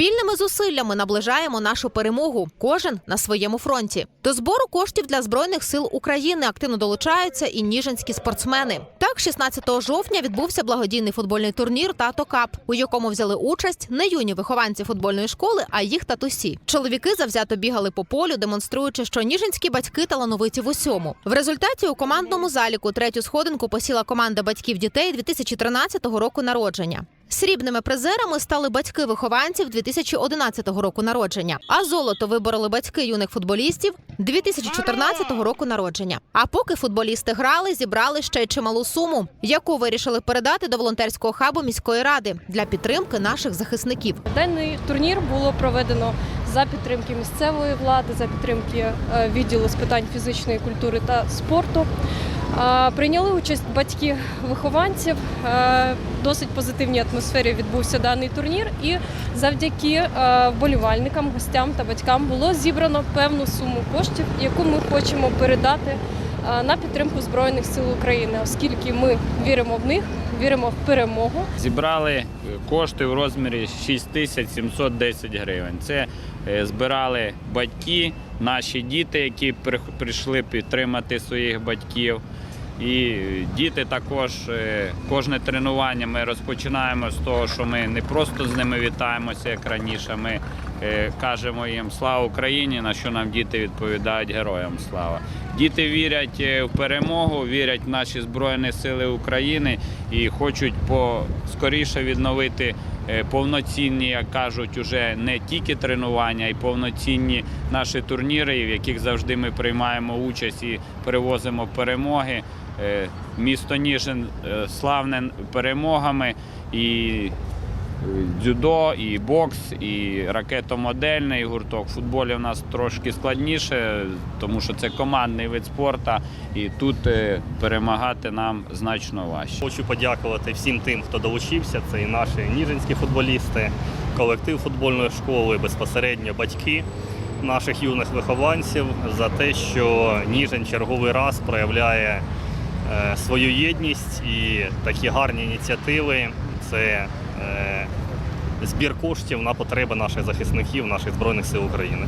Спільними зусиллями наближаємо нашу перемогу. Кожен на своєму фронті. До збору коштів для збройних сил України активно долучаються і ніжинські спортсмени. Так, 16 жовтня відбувся благодійний футбольний турнір Тато Кап, у якому взяли участь не юні вихованці футбольної школи, а їх татусі. Чоловіки завзято бігали по полю, демонструючи, що ніжинські батьки талановиті в усьому. В результаті у командному заліку третю сходинку посіла команда батьків дітей 2013 року народження. Срібними призерами стали батьки вихованців 2011 року народження, а золото вибороли батьки юних футболістів 2014 року народження. А поки футболісти грали, зібрали ще й чималу суму, яку вирішили передати до волонтерського хабу міської ради для підтримки наших захисників. Даний турнір було проведено за підтримки місцевої влади, за підтримки е, відділу з питань фізичної культури та спорту. Прийняли участь батьки вихованців. Е, досить позитивній атмосфері відбувся даний турнір, і завдяки е, вболівальникам, гостям та батькам було зібрано певну суму коштів, яку ми хочемо передати на підтримку Збройних сил України, оскільки ми віримо в них, віримо в перемогу. Зібрали е, кошти в розмірі 6710 гривень. Це е, збирали батьки, наші діти, які прийшли підтримати своїх батьків. І діти також е, кожне тренування ми розпочинаємо з того, що ми не просто з ними вітаємося, як раніше. Ми е, кажемо їм слава Україні, на що нам діти відповідають героям слава. Діти вірять е, в перемогу, вірять в наші Збройні Сили України і хочуть поскоріше відновити е, повноцінні, як кажуть, уже не тільки тренування, й повноцінні наші турніри, в яких завжди ми приймаємо участь і привозимо перемоги. Е, Місто Ніжин е, славне перемогами і дзюдо, і бокс, і ракетомодельний гурток. В футболі в нас трошки складніше, тому що це командний вид спорту, і тут е, перемагати нам значно важче. Хочу подякувати всім тим, хто долучився. Це і наші ніжинські футболісти, колектив футбольної школи, безпосередньо батьки наших юних вихованців за те, що Ніжин черговий раз проявляє е, свою єдність і такі гарні ініціативи. Це збір коштів на потреби наших захисників, наших збройних сил України.